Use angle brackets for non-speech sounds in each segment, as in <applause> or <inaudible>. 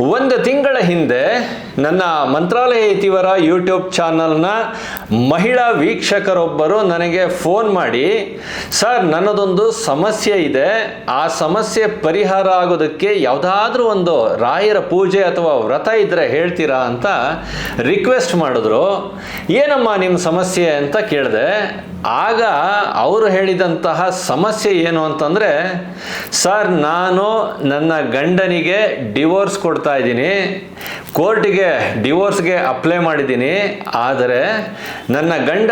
ಒಂದು ತಿಂಗಳ ಹಿಂದೆ ನನ್ನ ಮಂತ್ರಾಲಯ ಇತಿವರ ಯೂಟ್ಯೂಬ್ ಚಾನಲ್ನ ಮಹಿಳಾ ವೀಕ್ಷಕರೊಬ್ಬರು ನನಗೆ ಫೋನ್ ಮಾಡಿ, ಸರ್, ನನ್ನದೊಂದು ಸಮಸ್ಯೆ ಇದೆ. ಆ ಸಮಸ್ಯೆ ಪರಿಹಾರ ಆಗೋದಕ್ಕೆ ಯಾವುದಾದ್ರೂ ಒಂದು ರಾಯರ ಪೂಜೆ ಅಥವಾ ವ್ರತ ಇದ್ದರೆ ಹೇಳ್ತೀರಾ ಅಂತ ರಿಕ್ವೆಸ್ಟ್ ಮಾಡಿದ್ರು. ಏನಮ್ಮ ನಿಮ್ಮ ಸಮಸ್ಯೆ? ಅಂತ ಕೇಳಿದೆ. ಆಗ ಅವರು ಹೇಳಿದಂತಹ ಸಮಸ್ಯೆ ಏನು ಅಂತಂದರೆ, ಸರ್, ನಾನು ನನ್ನ ಗಂಡನಿಗೆ ಡಿವೋರ್ಸ್ ಕೊಡ್ತಾ ಇದ್ದೀನಿ. ಕೋರ್ಟಿಗೆ ಡಿವೋರ್ಸ್ಗೆ ಅಪ್ಲೈ ಮಾಡಿದ್ದೀನಿ. ಆದರೆ ನನ್ನ ಗಂಡ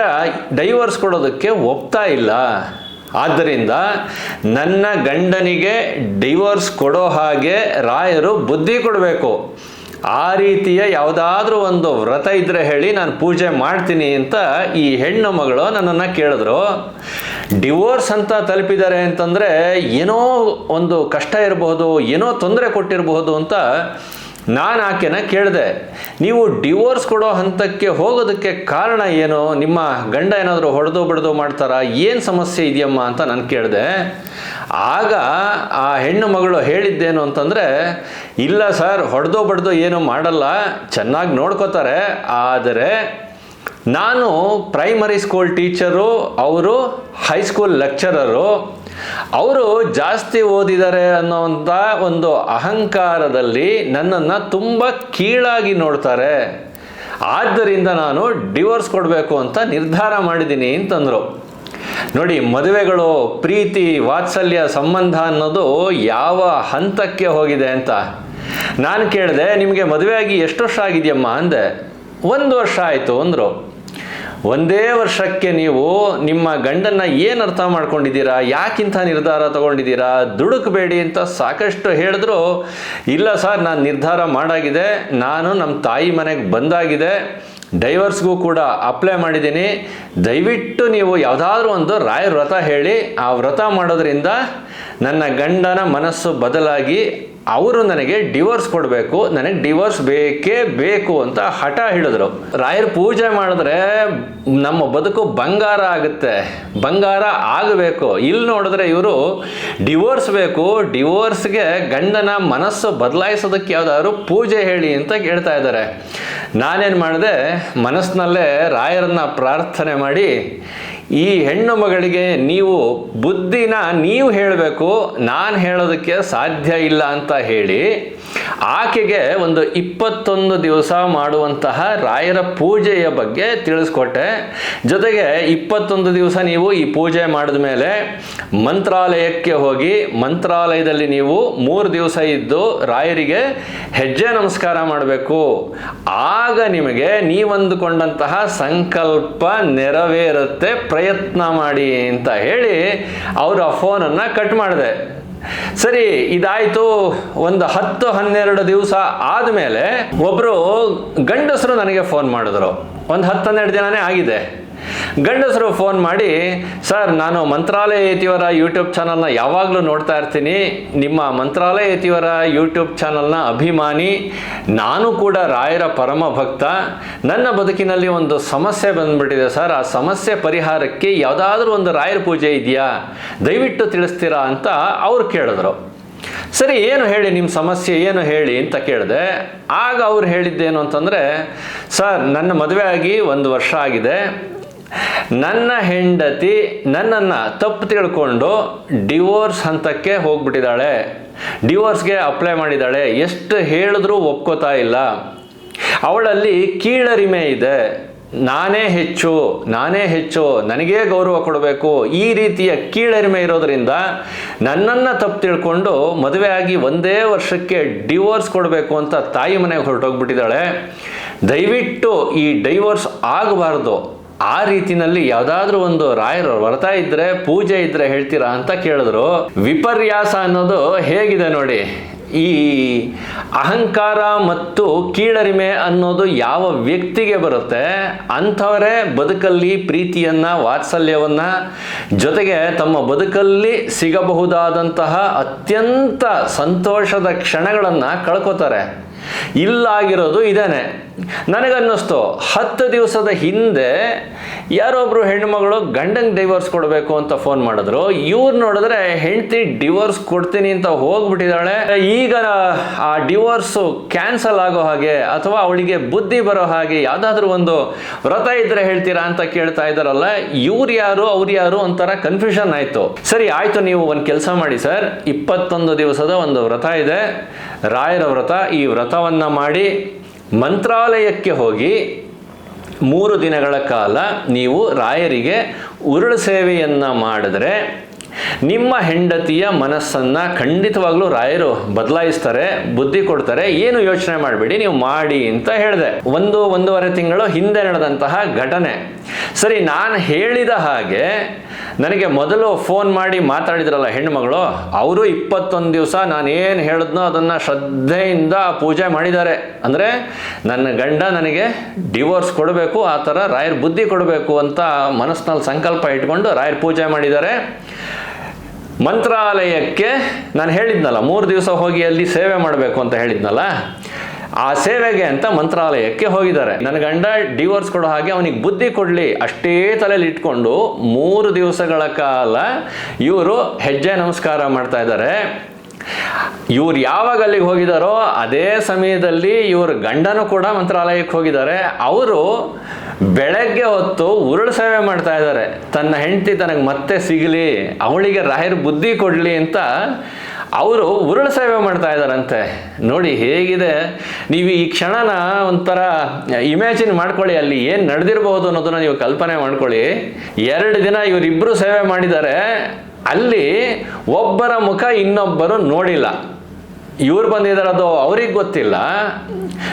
ಡೈವೋರ್ಸ್ ಕೊಡೋದಕ್ಕೆ ಒಪ್ತಾ ಇಲ್ಲ. ಆದ್ದರಿಂದ ನನ್ನ ಗಂಡನಿಗೆ ಡಿವೋರ್ಸ್ ಕೊಡೋ ಹಾಗೆ ರಾಯರು ಬುದ್ಧಿ ಕೊಡಬೇಕು. ಆ ರೀತಿಯ ಯಾವುದಾದ್ರೂ ಒಂದು ವ್ರತ ಇದ್ರೆ ಹೇಳಿ ನಾನು ಪೂಜೆ ಮಾಡ್ತೀನಿ ಅಂತ ಈ ಹೆಣ್ಣು ಮಗಳು ನನ್ನನ್ನು ಕೇಳಿದ್ರು. ಡಿವೋರ್ಸ್ ಅಂತ ತಲುಪಿದ್ದಾರೆ ಅಂತಂದರೆ ಏನೋ ಒಂದು ಕಷ್ಟ ಇರಬಹುದು ಏನೋ ತೊಂದರೆ ಕೊಟ್ಟಿರಬಹುದು ಅಂತ ನಾನು ಆಕೆನ ಕೇಳಿದೆ. ನೀವು ಡಿವೋರ್ಸ್ ಕೊಡೋ ಹಂತಕ್ಕೆ ಹೋಗೋದಕ್ಕೆ ಕಾರಣ ಏನು? ನಿಮ್ಮ ಗಂಡ ಏನಾದರೂ ಹೊಡೆದು ಬಡ್ದು ಮಾಡ್ತಾರಾ? ಏನು ಸಮಸ್ಯೆ ಇದೆಯಮ್ಮ ಅಂತ ನಾನು ಕೇಳಿದೆ. ಆಗ ಆ ಹೆಣ್ಣು ಮಗಳು ಹೇಳಿದ್ದೇನು ಅಂತಂದರೆ, ಇಲ್ಲ ಸರ್, ಹೊಡೆದೋ ಬಡ್ದೋ ಏನು ಮಾಡಲ್ಲ, ಚೆನ್ನಾಗಿ ನೋಡ್ಕೋತಾರೆ, ಆದರೆ ನಾನು ಪ್ರೈಮರಿ ಸ್ಕೂಲ್ ಟೀಚರು ಅವರು ಹೈಸ್ಕೂಲ್ ಲೆಕ್ಚರರು ಅವರು ಜಾಸ್ತಿ ಓದಿದ್ದಾರೆ ಅನ್ನೋವಂಥ ಒಂದು ಅಹಂಕಾರದಲ್ಲಿ ನನ್ನನ್ನು ತುಂಬ ಕೀಳಾಗಿ ನೋಡ್ತಾರೆ. ಆದ್ದರಿಂದ ನಾನು ಡಿವೋರ್ಸ್ ಕೊಡಬೇಕು ಅಂತ ನಿರ್ಧಾರ ಮಾಡಿದ್ದೀನಿ ಅಂತಂದರು. ನೋಡಿ, ಮದುವೆಗಳು, ಪ್ರೀತಿ, ವಾತ್ಸಲ್ಯ, ಸಂಬಂಧ ಅನ್ನೋದು ಯಾವ ಹಂತಕ್ಕೆ ಹೋಗಿದೆ ಅಂತ. ನಾನು ಕೇಳಿದೆ, ನಿಮಗೆ ಮದುವೆಯಾಗಿ ಎಷ್ಟು ವರ್ಷ ಆಗಿದೆಯಮ್ಮ ಅಂದೆ. ಒಂದು ವರ್ಷ ಆಯಿತು ಅಂದರು. ಒಂದೇ ವರ್ಷಕ್ಕೆ ನೀವು ನಿಮ್ಮ ಗಂಡನ್ನ ಏನು ಅರ್ಥ ಮಾಡ್ಕೊಂಡಿದ್ದೀರಾ? ಯಾಕಿಂಥ ನಿರ್ಧಾರ ತಗೊಂಡಿದ್ದೀರಾ? ದುಡುಕಬೇಡಿ ಅಂತ ಸಾಕಷ್ಟು ಹೇಳಿದ್ರು. ಇಲ್ಲ ಸರ್, ನಾನು ನಿರ್ಧಾರ ಮಾಡಾಗಿದೆ. ನಾನು ನಮ್ಮ ತಾಯಿ ಮನೆಗೆ ಬಂದಾಗಿದೆ. ಡೈವರ್ಸ್ಗೂ ಕೂಡ ಅಪ್ಲೈ ಮಾಡಿದ್ದೀನಿ. ದಯವಿಟ್ಟು ನೀವು ಯಾವುದಾದ್ರೂ ಒಂದು ರಾಯ ವ್ರತ ಹೇಳಿ, ಆ ವ್ರತ ಮಾಡೋದ್ರಿಂದ ನನ್ನ ಗಂಡನ ಮನಸ್ಸು ಬದಲಾಗಿ ಅವರು ನನಗೆ ಡಿವೋರ್ಸ್ ಕೊಡಬೇಕು, ನನಗೆ ಡಿವೋರ್ಸ್ ಬೇಕೇ ಬೇಕು ಅಂತ ಹಠ ಹಿಡಿದ್ರು. ರಾಯರ್ ಪೂಜೆ ಮಾಡಿದ್ರೆ ನಮ್ಮ ಬದುಕು ಬಂಗಾರ ಆಗುತ್ತೆ, ಬಂಗಾರ ಆಗಬೇಕು. ಇಲ್ಲಿ ನೋಡಿದ್ರೆ ಇವರು ಡಿವೋರ್ಸ್ ಬೇಕು ಡಿವೋರ್ಸ್ಗೆ ಗಂಡನ ಮನಸ್ಸು ಬದಲಾಯಿಸೋದಕ್ಕೆ ಯಾವುದಾದ್ರು ಪೂಜೆ ಹೇಳಿ ಅಂತ ಕೇಳ್ತಾ ಇದ್ದಾರೆ. ನಾನೇನು ಮಾಡಿದೆ, ಮನಸ್ಸಿನಲ್ಲೇ ರಾಯರನ್ನ ಪ್ರಾರ್ಥನೆ ಮಾಡಿ ಈ ಹೆಣ್ಣು ಮಗಳಿಗೆ ನೀವು ಬುದ್ಧಿನ ನೀವು ಹೇಳಬೇಕು ನಾನು ಹೇಳೋದಕ್ಕೆ ಸಾಧ್ಯ ಇಲ್ಲ ಅಂತ ಹೇಳಿ ಆಕೆಗೆ ಒಂದು ಇಪ್ಪತ್ತೊಂದು ದಿವಸ ಮಾಡುವಂತಹ ರಾಯರ ಪೂಜೆಯ ಬಗ್ಗೆ ತಿಳಿಸ್ಕೊಟ್ಟೆ. ಜೊತೆಗೆ ಇಪ್ಪತ್ತೊಂದು ದಿವಸ ನೀವು ಈ ಪೂಜೆ ಮಾಡಿದ ಮೇಲೆ ಮಂತ್ರಾಲಯಕ್ಕೆ ಹೋಗಿ ಮಂತ್ರಾಲಯದಲ್ಲಿ ನೀವು ಮೂರು ದಿವಸ ಇದ್ದು ರಾಯರಿಗೆ ಹೆಜ್ಜೆ ನಮಸ್ಕಾರ ಮಾಡಬೇಕು. ಆಗ ನಿಮಗೆ ನೀವಂದುಕೊಂಡಂತಹ ಸಂಕಲ್ಪ ನೆರವೇರುತ್ತೆ. ಪ್ರಯತ್ನ ಮಾಡಿ ಅಂತ ಹೇಳಿ ಅವರ ಫೋನನ್ನು ಕಟ್ ಮಾಡಿದೆ. ಸರಿ, ಇದಾಯಿತು ಒಂದು ಹತ್ತು ಹನ್ನೆರಡು ದಿವಸ ಆದಮೇಲೆ ಒಬ್ಬರು ಗಂಡಸರು ನನಗೆ ಫೋನ್ ಮಾಡಿದ್ರು. ಒಂದು ಹತ್ತು ಹನ್ನೆರಡು ದಿನಾನೇ ಆಗಿದೆ. ಗಂಡಸರು ಫೋನ್ ಮಾಡಿ, ಸರ್, ನಾನು ಮಂತ್ರಾಲಯ ಯತಿವರ ಯೂಟ್ಯೂಬ್ ಚಾನಲ್ನ ಯಾವಾಗಲೂ ನೋಡ್ತಾ ಇರ್ತೀನಿ. ನಿಮ್ಮ ಮಂತ್ರಾಲಯ ಯತಿವರ ಯೂಟ್ಯೂಬ್ ಚಾನಲ್ನ ಅಭಿಮಾನಿ, ನಾನು ಕೂಡ ರಾಯರ ಪರಮ ಭಕ್ತ ನನ್ನ ಬದುಕಿನಲ್ಲಿ ಒಂದು ಸಮಸ್ಯೆ ಬಂದ್ಬಿಟ್ಟಿದೆ, ಸರ್. ಆ ಸಮಸ್ಯೆ ಪರಿಹಾರಕ್ಕೆ ಯಾವುದಾದ್ರೂ ಒಂದು ರಾಯರ ಪೂಜೆ ಇದೆಯಾ? ದಯವಿಟ್ಟು ತಿಳಿಸ್ತೀರಾ ಅಂತ ಅವ್ರು ಕೇಳಿದ್ರು. ಸರಿ, ಏನು ಹೇಳಿ ನಿಮ್ಮ ಸಮಸ್ಯೆ, ಏನು ಹೇಳಿ? ಅಂತ ಕೇಳಿದೆ. ಆಗ ಅವ್ರು ಹೇಳಿದ್ದೇನು ಅಂತಂದರೆ, ಸರ್, ನನ್ನ ಮದುವೆ ಆಗಿ ಒಂದು ವರ್ಷ ಆಗಿದೆ. ನನ್ನ ಹೆಂಡತಿ ನನ್ನನ್ನು ತಪ್ಪು ತಿಳ್ಕೊಂಡು ಡಿವೋರ್ಸ್ ಹಂತಕ್ಕೆ ಹೋಗ್ಬಿಟ್ಟಿದ್ದಾಳೆ. ಡಿವೋರ್ಸ್ಗೆ ಅಪ್ಲೈ ಮಾಡಿದ್ದಾಳೆ. ಎಷ್ಟು ಹೇಳಿದ್ರೂ ಒಪ್ಕೋತಾ ಇಲ್ಲ. ಅವಳಲ್ಲಿ ಕೀಳರಿಮೆ ಇದೆ. ನಾನೇ ಹೆಚ್ಚು ನಾನೇ ಹೆಚ್ಚು, ನನಗೇ ಗೌರವ ಕೊಡಬೇಕು. ಈ ರೀತಿಯ ಕೀಳರಿಮೆ ಇರೋದರಿಂದ ನನ್ನನ್ನು ತಪ್ಪು ತಿಳ್ಕೊಂಡು ಮದುವೆ ಆಗಿ ಒಂದೇ ವರ್ಷಕ್ಕೆ ಡಿವೋರ್ಸ್ ಕೊಡಬೇಕು ಅಂತ ತಾಯಿ ಮನೆಗೆ ಹೊರಟೋಗ್ಬಿಟ್ಟಿದ್ದಾಳೆ. ದಯವಿಟ್ಟು ಈ ಡೈವೋರ್ಸ್ ಆಗಬಾರ್ದು. ಆ ರೀತಿನಲ್ಲಿ ಯಾವುದಾದ್ರೂ ಒಂದು ರಾಯರ ಬರ್ತಾ ಇದ್ರೆ, ಪೂಜೆ ಇದ್ರೆ ಹೇಳ್ತೀರಾ ಅಂತ ಕೇಳಿದ್ರು. ವಿಪರ್ಯಾಸ ಅನ್ನೋದು ಹೇಗಿದೆ ನೋಡಿ. ಈ ಅಹಂಕಾರ ಮತ್ತು ಕೀಳರಿಮೆ ಅನ್ನೋದು ಯಾವ ವ್ಯಕ್ತಿಗೆ ಬರುತ್ತೆ, ಅಂಥವರೇ ಬದುಕಲ್ಲಿ ಪ್ರೀತಿಯನ್ನ, ವಾತ್ಸಲ್ಯವನ್ನ, ಜೊತೆಗೆ ತಮ್ಮ ಬದುಕಲ್ಲಿ ಸಿಗಬಹುದಾದಂತಹ ಅತ್ಯಂತ ಸಂತೋಷದ ಕ್ಷಣಗಳನ್ನು ಕಳ್ಕೊತಾರೆ. ಇಲ್ಲಾಗಿರೋದು ಇದೇನೆ. ನನಗನ್ನಿಸ್ತು, ಹತ್ತು ದಿವಸದ ಹಿಂದೆ ಯಾರೊಬ್ರು ಹೆಣ್ಣುಮಗಳು ಗಂಡಂಗೆ ಡಿವೋರ್ಸ್ ಕೊಡಬೇಕು ಅಂತ ಫೋನ್ ಮಾಡಿದ್ರು. ಇವ್ರು ನೋಡಿದ್ರೆ, ಹೆಂಡತಿ ಡಿವೋರ್ಸ್ ಕೊಡ್ತೀನಿ ಅಂತ ಹೋಗ್ಬಿಟ್ಟಿದ್ದಾಳೆ ಈಗ ಆ ಡಿವೋರ್ಸು ಕ್ಯಾನ್ಸಲ್ ಆಗೋ ಹಾಗೆ ಅಥವಾ ಅವಳಿಗೆ ಬುದ್ಧಿ ಬರೋ ಹಾಗೆ ಯಾವುದಾದ್ರೂ ಒಂದು ವ್ರತ ಇದ್ರೆ ಹೇಳ್ತೀರಾ ಅಂತ ಕೇಳ್ತಾ ಇದ್ದಾರಲ್ಲ, ಇವ್ರು ಯಾರು, ಅವ್ರು ಯಾರು ಒಂಥರ ಕನ್ಫ್ಯೂಷನ್ ಆಯಿತು. ಸರಿ, ಆಯಿತು, ನೀವು ಒಂದು ಕೆಲಸ ಮಾಡಿ ಸರ್. ಇಪ್ಪತ್ತೊಂದು ದಿವಸದ ಒಂದು ವ್ರತ ಇದೆ. ರಾಯರ ವ್ರತ, ಈ ವ್ರತವನ್ನು ಮಾಡಿ ಮಂತ್ರಾಲಯಕ್ಕೆ ಹೋಗಿ ಮೂರು ದಿನಗಳ ಕಾಲ ನೀವು ರಾಯರಿಗೆ ಉರುಳು ಸೇವೆಯನ್ನು ಮಾಡಿದ್ರೆ ನಿಮ್ಮ ಹೆಂಡತಿಯ ಮನಸ್ಸನ್ನು ಖಂಡಿತವಾಗ್ಲೂ ರಾಯರು ಬದಲಾಯಿಸ್ತಾರೆ, ಬುದ್ಧಿ ಕೊಡ್ತಾರೆ, ಏನು ಯೋಚನೆ ಮಾಡಬೇಡಿ, ನೀವು ಮಾಡಿ ಅಂತ ಹೇಳಿದೆ. ಒಂದು, ಒಂದೂವರೆ ತಿಂಗಳು ಹಿಂದೆ ನಡೆದಂತಹ ಘಟನೆ. ಸರಿ, ನಾನು ಹೇಳಿದ ಹಾಗೆ ನನಗೆ ಮೊದಲು ಫೋನ್ ಮಾಡಿ ಮಾತಾಡಿದ್ರಲ್ಲ ಹೆಣ್ಣುಮಗಳು, ಅವರು ಇಪ್ಪತ್ತೊಂದು ದಿವಸ ನಾನು ಏನು ಹೇಳಿದ್ನೋ ಅದನ್ನು ಶ್ರದ್ಧೆಯಿಂದ ಪೂಜೆ ಮಾಡಿದ್ದಾರೆ. ಅಂದರೆ ನನ್ನ ಗಂಡ ನನಗೆ ಡಿವೋರ್ಸ್ ಕೊಡಬೇಕು, ಆ ಥರ ರಾಯರ್ ಬುದ್ಧಿ ಕೊಡಬೇಕು ಅಂತ ಮನಸ್ಸಿನಲ್ಲಿ ಸಂಕಲ್ಪ ಇಟ್ಕೊಂಡು ರಾಯರ್ ಪೂಜೆ ಮಾಡಿದ್ದಾರೆ. ಮಂತ್ರಾಲಯಕ್ಕೆ ನಾನು ಹೇಳಿದ್ನಲ್ಲ, ಮೂರು ದಿವಸ ಹೋಗಿ ಅಲ್ಲಿ ಸೇವೆ ಮಾಡಬೇಕು ಅಂತ ಹೇಳಿದ್ನಲ್ಲ, ಆ ಸೇವೆಗೆ ಅಂತ ಮಂತ್ರಾಲಯಕ್ಕೆ ಹೋಗಿದ್ದಾರೆ. ನನ್ನ ಗಂಡ ಡಿವೋರ್ಸ್ ಕೊಡೋ ಹಾಗೆ ಅವನಿಗೆ ಬುದ್ಧಿ ಕೊಡಲಿ, ಅಷ್ಟೇ ತಲೆಯಲ್ಲಿ ಇಟ್ಕೊಂಡು ಮೂರು ದಿವಸಗಳ ಕಾಲ ಇವರು ಹೆಜ್ಜೆ ನಮಸ್ಕಾರ ಮಾಡ್ತಾ ಇದ್ದಾರೆ. ಇವ್ರು ಯಾವಾಗ ಅಲ್ಲಿಗೆ ಹೋಗಿದ್ದಾರೋ ಅದೇ ಸಮಯದಲ್ಲಿ ಇವ್ರ ಗಂಡನೂ ಕೂಡ ಮಂತ್ರಾಲಯಕ್ಕೆ ಹೋಗಿದ್ದಾರೆ. ಅವರು ಬೆಳಗ್ಗೆ ಹೊತ್ತು ಉರುಳು ಸೇವೆ ಮಾಡ್ತಾ ಇದ್ದಾರೆ. ತನ್ನ ಹೆಂಡತಿ ತನಗೆ ಮತ್ತೆ ಸಿಗಲಿ, ಅವಳಿಗೆ ರಾಯರ್ ಬುದ್ಧಿ ಕೊಡಲಿ ಅಂತ ಅವರು ಉರುಳು ಸೇವೆ ಮಾಡ್ತಾ ಇದ್ದಾರಂತೆ. ನೋಡಿ ಹೇಗಿದೆ, ನೀವು ಈ ಕ್ಷಣನ ಒಂಥರ ಇಮ್ಯಾಜಿನ್ ಮಾಡ್ಕೊಳ್ಳಿ, ಅಲ್ಲಿ ಏನು ನಡೆದಿರಬಹುದು ಅನ್ನೋದನ್ನ ನೀವು ಕಲ್ಪನೆ ಮಾಡ್ಕೊಳ್ಳಿ. ಎರಡು ದಿನ ಇವರಿಬ್ಬರು ಸೇವೆ ಮಾಡಿದ್ದಾರೆ, ಅಲ್ಲಿ ಒಬ್ಬರ ಮುಖ ಇನ್ನೊಬ್ಬರು ನೋಡಿಲ್ಲ. ಇವ್ರು ಬಂದಿದ್ದಾರದು ಅವ್ರಿಗೆ ಗೊತ್ತಿಲ್ಲ.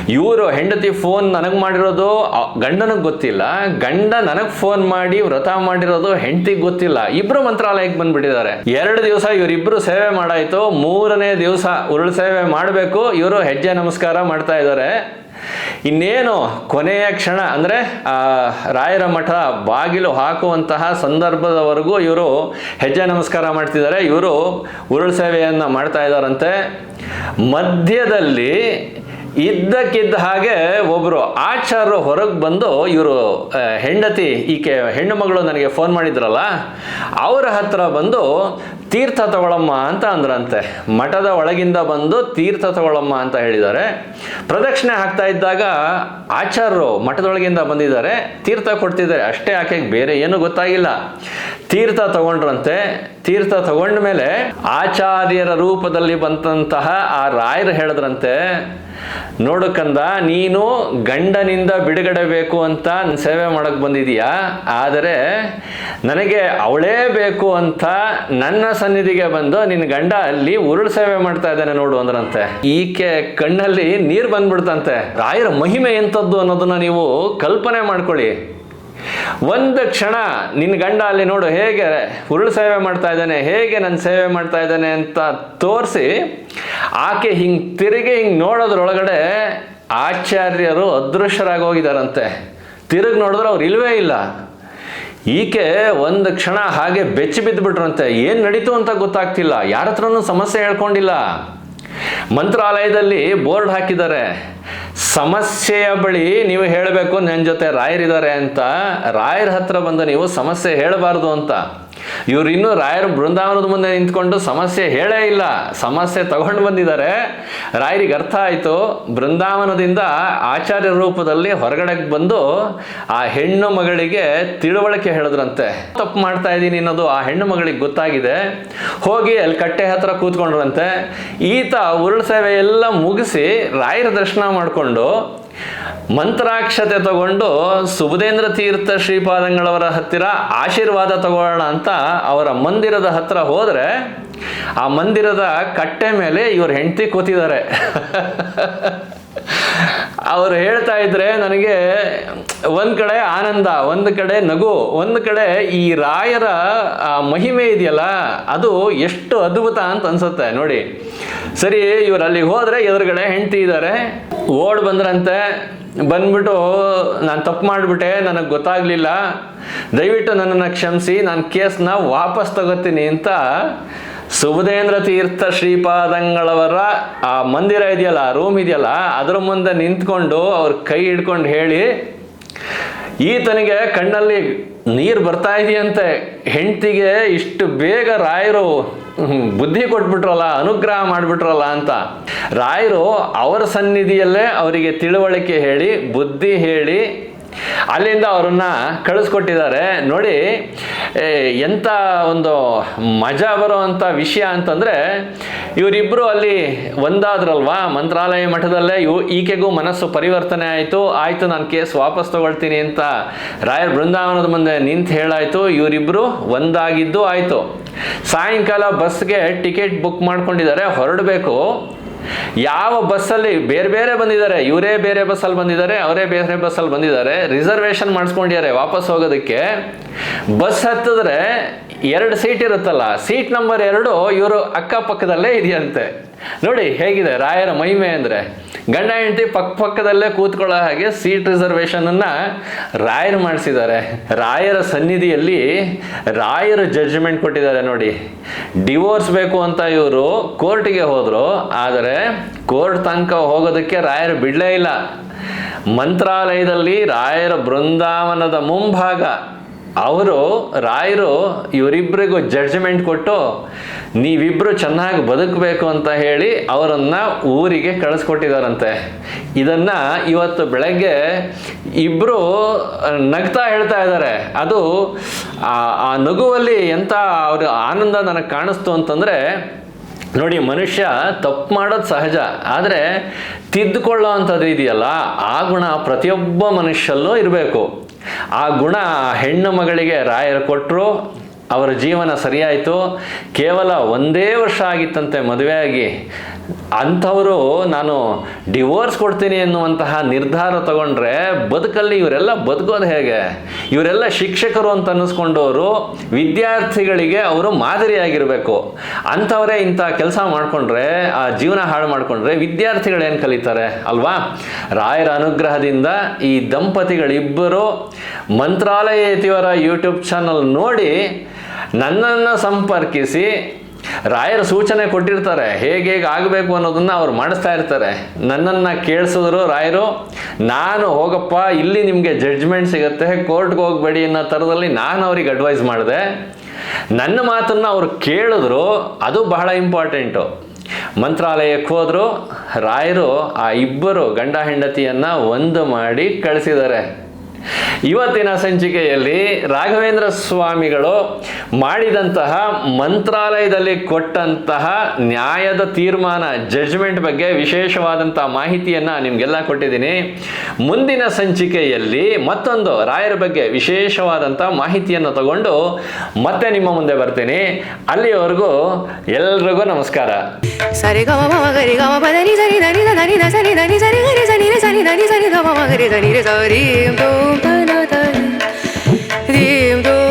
ಇವರು ಹೆಂಡತಿ ಫೋನ್ ನನಗೆ ಮಾಡಿರೋದು ಗಂಡನಿಗೆ ಗೊತ್ತಿಲ್ಲ. ಗಂಡ ನನಗೆ ಫೋನ್ ಮಾಡಿ ವ್ರತ ಮಾಡಿರೋದು ಹೆಂಡತಿಗೆ ಗೊತ್ತಿಲ್ಲ. ಇಬ್ರು ಮಂತ್ರಾಲಯಕ್ಕೆ ಬಂದ್ಬಿಟ್ಟಿದ್ದಾರೆ. ಎರಡು ದಿವಸ ಇವರಿಬ್ರು ಸೇವೆ ಮಾಡಾಯ್ತು. ಮೂರನೇ ದಿವಸ ಉರುಳು ಸೇವೆ ಮಾಡಬೇಕು. ಇವರು ಹೆಜ್ಜೆ ನಮಸ್ಕಾರ ಮಾಡ್ತಾ ಇದ್ದಾರೆ. ಇನ್ನೇನು ಕೊನೆಯ ಕ್ಷಣ ಅಂದರೆ ರಾಯರ ಮಠ ಬಾಗಿಲು ಹಾಕುವಂತಹ ಸಂದರ್ಭದವರೆಗೂ ಇವರು ಹೆಜ್ಜೆ ನಮಸ್ಕಾರ ಮಾಡ್ತಿದ್ದಾರೆ. ಇವರು ಉರುಳು ಸೇವೆಯನ್ನು ಮಾಡ್ತಾ ಇದ್ದಾರಂತೆ. ಮಧ್ಯದಲ್ಲಿ ಇದ್ದಕ್ಕಿದ್ದ ಹಾಗೆ ಒಬ್ಬರು ಆಚಾರ್ಯರು ಹೊರಗೆ ಬಂದು ಇವರು ಹೆಂಡತಿ, ಈಕೆ ಹೆಣ್ಣು ಮಗಳು ನನಗೆ ಫೋನ್ ಮಾಡಿದ್ರಲ್ಲ, ಅವರ ಹತ್ರ ಬಂದು, ತೀರ್ಥ ತಗೊಳಮ್ಮ ಅಂತ ಅಂದ್ರಂತೆ. ಮಠದ ಒಳಗಿಂದ ಬಂದು ತೀರ್ಥ ತಗೊಳಮ್ಮ ಅಂತ ಹೇಳಿದ್ದಾರೆ. ಪ್ರದಕ್ಷಿಣೆ ಹಾಕ್ತಾ ಇದ್ದಾಗ ಆಚಾರ್ಯರು ಮಠದೊಳಗಿಂದ ಬಂದಿದ್ದಾರೆ. ತೀರ್ಥ ಕೊಡ್ತಿದ್ದಾರೆ. ಅಷ್ಟೇ ಆಕೆಗೆ ಬೇರೆ ಏನು ಗೊತ್ತಾಗಿಲ್ಲ. ತೀರ್ಥ ತಗೊಂಡ್ರಂತೆ. ತೀರ್ಥ ತಗೊಂಡ ಮೇಲೆ ಆಚಾರ್ಯರ ರೂಪದಲ್ಲಿ ಬಂದಂತಹ ಆ ರಾಯರು ಹೇಳಿದ್ರಂತೆ ನೋಡು ಕಂದ ನೀನು ಗಂಡನಿಂದ ಬಿಡುಗಡೆ ಬೇಕು ಅಂತ ಸೇವೆ ಮಾಡಕ್ ಬಂದಿದೀಯಾ? ಆದರೆ ನನಗೆ ಅವಳೇ ಬೇಕು ಅಂತ ನನ್ನ ಸನ್ನಿಧಿಗೆ ಬಂದು ನಿನ್ನ ಗಂಡ ಅಲ್ಲಿ ಉರುಳು ಸೇವೆ ಮಾಡ್ತಾ ಇದ್ದಾನೆ ನೋಡು ಅಂದ್ರಂತೆ. ಈಕೆ ಕಣ್ಣಲ್ಲಿ ನೀರು ಬಂದ್ಬಿಡ್ತಂತೆ. ರಾಯರ ಮಹಿಮೆ ಎಂಥದ್ದು ಅನ್ನೋದನ್ನ ನೀವು ಕಲ್ಪನೆ ಮಾಡ್ಕೊಳ್ಳಿ. ಒಂದು ಕ್ಷಣ ನಿನ್ನ ಗಂಡ ಅಲ್ಲಿ ನೋಡು ಹೇಗೆ ಉರುಳು ಸೇವೆ ಮಾಡ್ತಾ ಇದ್ದಾನೆ, ಹೇಗೆ ನನ್ನ ಸೇವೆ ಮಾಡ್ತಾ ಇದ್ದಾನೆ ಅಂತ ತೋರಿಸಿ ಆಕೆ ಹಿಂಗೆ ತಿರುಗಿ ಹಿಂಗೆ ನೋಡೋದ್ರೊಳಗಡೆ ಆಚಾರ್ಯರು ಅದೃಶ್ಯರಾಗಿ ಹೋಗಿದಾರಂತೆ. ತಿರುಗಿ ನೋಡಿದ್ರೆ ಅವ್ರು ಇಲ್ವೇ ಇಲ್ಲ. ಈಕೆ ಒಂದು ಕ್ಷಣ ಹಾಗೆ ಬೆಚ್ಚಿ ಬಿದ್ದುಬಿಟ್ರಂತೆ ಏನು ನಡೀತು ಅಂತ ಗೊತ್ತಾಗ್ತಿಲ್ಲ. ಯಾರ ಹತ್ರನೂ ಸಮಸ್ಯೆ ಹೇಳ್ಕೊಂಡಿಲ್ಲ. ಮಂತ್ರಾಲಯದಲ್ಲಿ ಬೋರ್ಡ್ ಹಾಕಿದ್ದಾರೆ. ಸಮಸ್ಯೆಯ ಬಳಿ ನೀವು ಹೇಳಬೇಕು ನನ್ನ ಜೊತೆ ರಾಯರಿದ್ದಾರೆ ಅಂತ, ರಾಯರ ಹತ್ರ ಬಂದು ನೀವು ಸಮಸ್ಯೆ ಹೇಳಬಾರ್ದು ಅಂತ. ಇವ್ರು ಇನ್ನೂ ರಾಯರು ಬೃಂದಾವನದ ಮುಂದೆ ನಿಂತ್ಕೊಂಡು ಸಮಸ್ಯೆ ಹೇಳೇ ಇಲ್ಲ. ಸಮಸ್ಯೆ ತಗೊಂಡು ಬಂದಿದ್ದಾರೆ. ರಾಯರಿಗೆ ಅರ್ಥ ಆಯಿತು. ಬೃಂದಾವನದಿಂದ ಆಚಾರ್ಯ ರೂಪದಲ್ಲಿ ಹೊರಗಡೆ ಬಂದು ಆ ಹೆಣ್ಣು ಮಗಳಿಗೆ ತಿಳುವಳಿಕೆ ಹೇಳಿದ್ರಂತೆ. ತಪ್ಪು ಮಾಡ್ತಾ ಇದ್ದೀನಿ ಅನ್ನೋದು ಆ ಹೆಣ್ಣು ಮಗಳಿಗೆ ಗೊತ್ತಾಗಿದೆ. ಹೋಗಿ ಅಲ್ಲಿ ಕಟ್ಟೆ ಹತ್ರ ಕೂತ್ಕೊಂಡ್ರಂತೆ. ಈತ ಉರುಳು ಸೇವೆ ಎಲ್ಲ ಮುಗಿಸಿ ರಾಯರ ದರ್ಶನ ಮಾಡಿಕೊಂಡು ಮಂತ್ರಾಕ್ಷತೆ ತಗೊಂಡು ಸುಬುಧೇಂದ್ರ ತೀರ್ಥ ಶ್ರೀಪಾದಂಗಳವರ ಹತ್ತಿರ ಆಶೀರ್ವಾದ ತಗೊಳ್ಳೋಣ ಅಂತ ಅವರ ಮಂದಿರದ ಹತ್ತಿರ ಹೋದರೆ ಆ ಮಂದಿರದ ಕಟ್ಟೆ ಮೇಲೆ ಇವ್ರ ಹೆಂಡತಿ ಕೂತಿದ್ದಾರೆ. <laughs> ಅವ್ರು ಹೇಳ್ತಾ ಇದ್ರೆ ನನಗೆ ಒಂದು ಕಡೆ ಆನಂದ, ಒಂದು ಕಡೆ ನಗು, ಒಂದು ಕಡೆ ಈ ರಾಯರ ಮಹಿಮೆ ಇದೆಯಲ್ಲ, ಅದು ಎಷ್ಟು ಅದ್ಭುತ ಅಂತ ಅನ್ಸುತ್ತೆ ನೋಡಿ. ಸರಿ, ಇವ್ರು ಅಲ್ಲಿಗೆ ಹೋದ್ರೆ ಎದುರುಗಡೆ ಹೆಂಡತಿ ಇದ್ದಾರೆ ಓಡ್ ಬಂದ್ರಂತೆ. ಬಂದ್ಬಿಟ್ಟು ನಾನು ತಪ್ಪು ಮಾಡಿಬಿಟ್ಟೆ, ನನಗೆ ಗೊತ್ತಾಗ್ಲಿಲ್ಲ. ದಯವಿಟ್ಟು ನನ್ನನ್ನು ಕ್ಷಮಿಸಿ, ನಾನು ಕೇಸ್ನ ವಾಪಸ್ ತಗೋತೀನಿ ಅಂತ ಸುಬುಧೇಂದ್ರ ತೀರ್ಥ ಶ್ರೀಪಾದಂಗಳವರ, ಆ ಮಂದಿರ ಇದೆಯಲ್ಲ ರೂಮ್ ಇದೆಯಲ್ಲ, ಅದರ ಮುಂದೆ ನಿಂತ್ಕೊಂಡು ಅವ್ರ ಕೈ ಹಿಡ್ಕೊಂಡು ಹೇಳಿ, ಈತನಿಗೆ ಕಣ್ಣಲ್ಲಿ ನೀರು ಬರ್ತಾ ಇದೆಯಂತೆ, ಹೆಂಡತಿಗೆ ಇಷ್ಟು ಬೇಗ ರಾಯರು ಬುದ್ಧಿ ಕೊಟ್ಬಿಟ್ರಲ್ಲ, ಅನುಗ್ರಹ ಮಾಡಿಬಿಟ್ರಲ್ಲ ಅಂತ. ರಾಯರು ಅವರ ಸನ್ನಿಧಿಯಲ್ಲೇ ಅವರಿಗೆ ತಿಳುವಳಿಕೆ ಹೇಳಿ, ಬುದ್ಧಿ ಹೇಳಿ ಅಲ್ಲಿಂದ ಅವರನ್ನು ಕಳಿಸ್ಕೊಟ್ಟಿದ್ದಾರೆ. ನೋಡಿ ಎಂಥ ಒಂದು ಮಜಾ ಬರುವಂಥ ವಿಷಯ ಅಂತಂದರೆ ಇವರಿಬ್ಬರು ಅಲ್ಲಿ ಒಂದಾದ್ರಲ್ವಾ? ಮಂತ್ರಾಲಯ ಮಠದಲ್ಲೇ ಇವು ಈಕೆಗೂ ಮನಸ್ಸು ಪರಿವರ್ತನೆ ಆಯಿತು. ಆಯಿತು, ನಾನು ಕೇಸ್ ವಾಪಸ್ ತಗೊಳ್ತೀನಿ ಅಂತ ರಾಯರ್ ಬೃಂದಾವನದ ಮುಂದೆ ನಿಂತು ಹೇಳಾಯಿತು. ಇವರಿಬ್ಬರು ಒಂದಾಗಿದ್ದು ಆಯಿತು. ಸಾಯಂಕಾಲ ಬಸ್ಗೆ ಟಿಕೆಟ್ ಬುಕ್ ಮಾಡ್ಕೊಂಡಿದ್ದಾರೆ. ಹೊರಡಬೇಕು. ಯಾವ ಬಸ್ಸಲ್ಲಿ ಬೇರೆ ಬೇರೆ ಬಂದಿದ್ದಾರೆ, ಇವರೇ ಬೇರೆ ಬಸ್ಸಲ್ಲಿ ಬಂದಿದ್ದಾರೆ, ಅವರೇ ಬೇರೆ ಬಸ್ಸಲ್ಲಿ ಬಂದಿದ್ದಾರೆ ರಿಸರ್ವೇಷನ್ ಮಾಡಿಸ್ಕೊಂಡಿದ್ದಾರೆ ವಾಪಸ್ ಹೋಗೋದಕ್ಕೆ. ಬಸ್ ಹತ್ತಿದ್ರೆ ಎರಡು ಸೀಟ್ ಇರುತ್ತಲ್ಲ ಸೀಟ್ ನಂಬರ್ ಎರಡು ಇವರು ಅಕ್ಕಪಕ್ಕದಲ್ಲೇ ಇದೆಯಂತೆ. ನೋಡಿ ಹೇಗಿದೆ, ರಾಯರ ಮಹಿಮೆ ಅಂದರೆ ಗಂಡ ಹೆಂಡತಿ ಪಕ್ಕ ಪಕ್ಕದಲ್ಲೇ ಕೂತ್ಕೊಳ್ಳೋ ಹಾಗೆ ಸೀಟ್ ರಿಸರ್ವೇಷನನ್ನು ರಾಯರು ಮಾಡಿಸಿದ್ದಾರೆ. ರಾಯರ ಸನ್ನಿಧಿಯಲ್ಲಿ ರಾಯರು ಜಡ್ಜ್ಮೆಂಟ್ ಕೊಟ್ಟಿದ್ದಾರೆ ನೋಡಿ. ಡಿವೋರ್ಸ್ ಬೇಕು ಅಂತ ಇವರು ಕೋರ್ಟಿಗೆ ಹೋದರು, ಆದರೆ ಕೋರ್ಟ್ ತನಕ ಹೋಗೋದಕ್ಕೆ ರಾಯರು ಬಿಡಲೇ ಇಲ್ಲ. ಮಂತ್ರಾಲಯದಲ್ಲಿ ರಾಯರ ಬೃಂದಾವನದ ಮುಂಭಾಗ ಅವರು, ರಾಯರು ಇವರಿಬ್ಬರಿಗೂ ಜಡ್ಜ್ಮೆಂಟ್ ಕೊಟ್ಟು ನೀವಿಬ್ಬರು ಚೆನ್ನಾಗಿ ಬದುಕಬೇಕು ಅಂತ ಹೇಳಿ ಅವರನ್ನು ಊರಿಗೆ ಕಳಿಸ್ಕೊಟ್ಟಿದಾರಂತೆ. ಇದನ್ನು ಇವತ್ತು ಬೆಳಗ್ಗೆ ಇಬ್ಬರು ನಗ್ತಾ ಹೇಳ್ತಾ ಇದ್ದಾರೆ. ಅದು, ಆ ನಗುವಲ್ಲಿ ಎಂಥ ಅವ್ರ ಆನಂದ ನನಗೆ ಕಾಣಿಸ್ತು ಅಂತಂದರೆ, ನೋಡಿ ಮನುಷ್ಯ ತಪ್ಪು ಮಾಡೋದು ಸಹಜ, ಆದರೆ ತಿದ್ದುಕೊಳ್ಳೋ ಅಂಥದ್ದು ಇದೆಯಲ್ಲ, ಆ ಗುಣ ಪ್ರತಿಯೊಬ್ಬ ಮನುಷ್ಯಲ್ಲೂ ಇರಬೇಕು. ಆ ಗುಣ ಹೆಣ್ಣು ಮಗಳಿಗೆ ರಾಯರು ಕೊಟ್ಟರು ಅವರ ಜೀವನ ಸರಿಯಾಯಿತು. ಕೇವಲ ಒಂದೇ ವರ್ಷ ಆಗಿತ್ತಂತೆ ಮದುವೆಯಾಗಿ. ಅಂಥವರು ನಾನು ಡಿವೋರ್ಸ್ ಕೊಡ್ತೀನಿ ಎನ್ನುವಂತಹ ನಿರ್ಧಾರ ತಗೊಂಡ್ರೆ ಬದುಕಲ್ಲಿ ಇವರೆಲ್ಲ ಬದುಕೋದು ಹೇಗೆ? ಇವರೆಲ್ಲ ಶಿಕ್ಷಕರು ಅಂತ ಅನ್ನಿಸ್ಕೊಂಡವರು ವಿದ್ಯಾರ್ಥಿಗಳಿಗೆ ಅವರು ಮಾದರಿಯಾಗಿರಬೇಕು. ಅಂಥವರೇ ಇಂಥ ಕೆಲಸ ಮಾಡಿಕೊಂಡ್ರೆ, ಆ ಜೀವನ ಹಾಳು ಮಾಡಿಕೊಂಡ್ರೆ ವಿದ್ಯಾರ್ಥಿಗಳೇನು ಕಲಿತಾರೆ ಅಲ್ವಾ? ರಾಯರ ಅನುಗ್ರಹದಿಂದ ಈ ದಂಪತಿಗಳಿಬ್ಬರು ಮಂತ್ರಾಲಯ ಯತಿಯವರ ಯೂಟ್ಯೂಬ್ ಚಾನಲ್ ನೋಡಿ ನನ್ನನ್ನು ಸಂಪರ್ಕಿಸಿ ರಾಯರ ಸೂಚನೆ ಕೊಟ್ಟಿರ್ತಾರೆ. ಹೇಗೆ ಹೇಗೆ ಆಗಬೇಕು ಅನ್ನೋದನ್ನು ಅವ್ರು ಮಾಡಿಸ್ತಾ ಇರ್ತಾರೆ. ನನ್ನನ್ನು ಕೇಳಿಸಿದ್ರು ರಾಯರು, ನಾನು ಹೋಗಪ್ಪ, ಇಲ್ಲಿ ನಿಮಗೆ ಜಡ್ಜ್ಮೆಂಟ್ ಸಿಗುತ್ತೆ ಕೋರ್ಟ್ಗೆ ಹೋಗಬೇಡಿ ಅನ್ನೋ ಥರದಲ್ಲಿ ನಾನು ಅವ್ರಿಗೆ ಅಡ್ವೈಸ್ ಮಾಡಿದೆ. ನನ್ನ ಮಾತನ್ನು ಅವ್ರು ಕೇಳಿದ್ರು, ಅದು ಬಹಳ ಇಂಪಾರ್ಟೆಂಟು ಮಂತ್ರಾಲಯಕ್ಕೆ ಹೋದರು, ರಾಯರು ಆ ಇಬ್ಬರು ಗಂಡ ಹೆಂಡತಿಯನ್ನು ಒಂದು ಮಾಡಿ ಕಳಿಸಿದ್ದಾರೆ. ಇವತ್ತಿನ ಸಂಚಿಕೆಯಲ್ಲಿ ರಾಘವೇಂದ್ರ ಸ್ವಾಮಿಗಳು ಮಾಡಿದಂತಹ ಮಂತ್ರಾಲಯದಲ್ಲಿ ಕೊಟ್ಟಂತಹ ನ್ಯಾಯದ ತೀರ್ಮಾನ ಜಡ್ಜ್ಮೆಂಟ್ ಬಗ್ಗೆ ವಿಶೇಷವಾದಂತಹ ಮಾಹಿತಿಯನ್ನು ನಿಮಗೆಲ್ಲ ಕೊಟ್ಟಿದ್ದೀನಿ ಮುಂದಿನ ಸಂಚಿಕೆಯಲ್ಲಿ ಮತ್ತೊಂದು ರಾಯರ ಬಗ್ಗೆ ವಿಶೇಷವಾದಂಥ ಮಾಹಿತಿಯನ್ನು ತಗೊಂಡು ಮತ್ತೆ ನಿಮ್ಮ ಮುಂದೆ ಬರ್ತೀನಿ ಅಲ್ಲಿಯವರೆಗೂ ಎಲ್ರಿಗೂ ನಮಸ್ಕಾರ ಸರಿ ಸರಿ ಸರಿ ಸರಿ 바나다를 님도